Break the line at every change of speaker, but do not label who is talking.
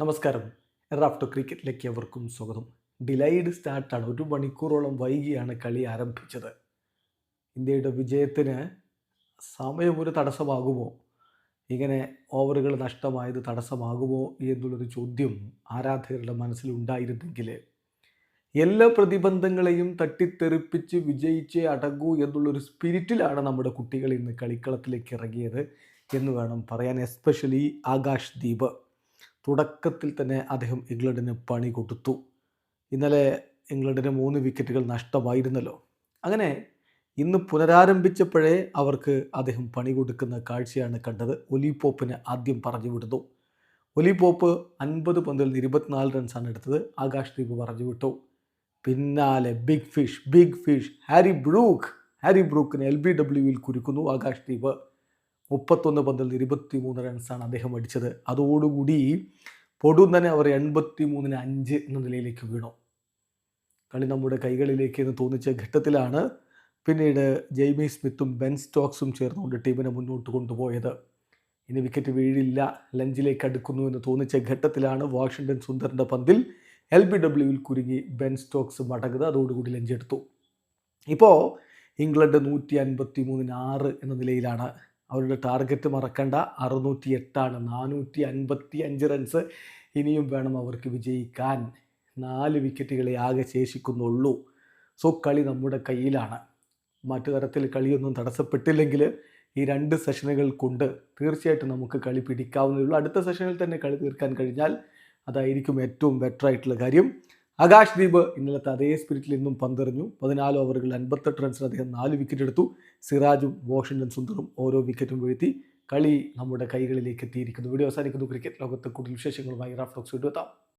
നമസ്കാരം. റാഫ്റ്റോ ക്രിക്കറ്റിലേക്ക് അവർക്കും സ്വാഗതം. ഡിലൈഡ് സ്റ്റാർട്ടാണ്. ഒരു മണിക്കൂറോളം വൈകിയാണ് കളി ആരംഭിച്ചത്. ഇന്ത്യയുടെ വിജയത്തിന് സമയം ഒരു തടസ്സമാകുമോ? ഇങ്ങനെ ഓവറുകൾ നഷ്ടമായത് തടസ്സമാകുമോ എന്നുള്ളൊരു ചോദ്യം ആരാധകരുടെ മനസ്സിലുണ്ടായിരുന്നെങ്കിൽ എല്ലാ പ്രതിബന്ധങ്ങളെയും തട്ടിത്തെറിപ്പിച്ച് വിജയിച്ചേ അടങ്ങൂ എന്നുള്ളൊരു സ്പിരിറ്റിലാണ് നമ്മുടെ കുട്ടികൾ ഇന്ന് കളിക്കളത്തിലേക്ക് ഇറങ്ങിയത് എന്ന് വേണം പറയാൻ എസ്പെഷ്യലി ആകാശ് ദീപ്. തുടക്കത്തിൽ തന്നെ അദ്ദേഹം ഇംഗ്ലണ്ടിന് പണി കൊടുത്തു. ഇന്നലെ ഇംഗ്ലണ്ടിന് മൂന്ന് വിക്കറ്റുകൾ നഷ്ടമായിരുന്നല്ലോ. അങ്ങനെ ഇന്ന് പുനരാരംഭിച്ചപ്പോഴേ അവർക്ക് അദ്ദേഹം പണി കൊടുക്കുന്ന കാഴ്ചയാണ് കണ്ടത്. ഒലി പോപ്പിന് ആദ്യം പറഞ്ഞു വിടുന്നു ഒലി പോപ്പ് അൻപത് പന്തിൽ നിന്ന് ഇരുപത്തിനാല് റൺസാണ് എടുത്തത്. ആകാശ് ദീപ് പറഞ്ഞു വിട്ടു. പിന്നാലെ big fish big fish Harry Brook. Harry ബ്രൂക്കിന് L B ഡബ്ല്യുവിൽ കുരുക്കുന്നു ആകാശ് ദീപ്. മുപ്പത്തൊന്ന് പന്തിൽ ഇരുപത്തി മൂന്ന് റൺസാണ് അദ്ദേഹം അടിച്ചത്. അതോടുകൂടി പൊടും തന്നെ അവർ എൺപത്തി മൂന്നിന് അഞ്ച് എന്ന നിലയിലേക്ക് വീണു. കളി നമ്മുടെ കൈകളിലേക്ക് എന്ന് തോന്നിച്ച ഘട്ടത്തിലാണ് പിന്നീട് ജെയ്മി സ്മിത്തും ബെൻ സ്റ്റോക്സും ചേർന്നുകൊണ്ട് ടീമിനെ മുന്നോട്ട് കൊണ്ടുപോയത്. ഇനി വിക്കറ്റ് വീഴില്ല ലഞ്ചിലേക്ക് അടുക്കുന്നു എന്ന് തോന്നിച്ച ഘട്ടത്തിലാണ് വാഷിങ്ടൺ സുന്ദറിന്റെ പന്തിൽ എൽ ബി ഡബ്ല്യുവിൽ കുരുങ്ങി ബെൻ സ്റ്റോക്സ് മടങ്ങുന്നത്. അതോടുകൂടി ലഞ്ചെടുത്തു. ഇപ്പോൾ ഇംഗ്ലണ്ട് നൂറ്റി അൻപത്തി മൂന്നിന് ആറ് എന്ന നിലയിലാണ് അവരുടെ ടാർഗറ്റ് മറക്കണ്ട. അറുന്നൂറ്റി എട്ടാണ് നാനൂറ്റി അൻപത്തി അഞ്ച് റൺസ് ഇനിയും വേണം അവർക്ക് വിജയിക്കാൻ. നാല് വിക്കറ്റുകളെ ആകെ ശേഷിക്കുന്നുള്ളൂ. സോ കളി നമ്മുടെ കയ്യിലാണ്. മറ്റു തരത്തിൽ കളിയൊന്നും തടസ്സപ്പെട്ടില്ലെങ്കിൽ ഈ രണ്ട് സെഷനുകൾ കൊണ്ട് തീർച്ചയായിട്ടും നമുക്ക് കളി പിടിക്കാവുന്നതേ അടുത്ത സെഷനിൽ തന്നെ കളി തീർക്കാൻ കഴിഞ്ഞാൽ അതായിരിക്കും ഏറ്റവും ബെറ്റർ ആയിട്ടുള്ള കാര്യം. ആകാശ് ദീപ് ഇന്നലത്തെ അതേ സ്പിരിറ്റിൽ ഇന്നും പന്തെറിഞ്ഞു. പതിനാല് ഓവറുകൾ അൻപത്തെട്ട് റൺസിന് അദ്ദേഹം നാല് വിക്കറ്റ് എടുത്തു. സിറാജും വാഷിംഗ്ടൺ സുന്ദറും ഓരോ വിക്കറ്റും വീഴ്ത്തി കളി നമ്മുടെ കൈകളിലേക്ക് എത്തിയിരിക്കുന്നു. വീഡിയോ അവസാനിക്കുന്നു. ക്രിക്കറ്റ് ലോകത്ത് കൂടുതൽ വിശേഷങ്ങളുമായി റാഫ്ലോക്സ് വീണ്ടും എത്താം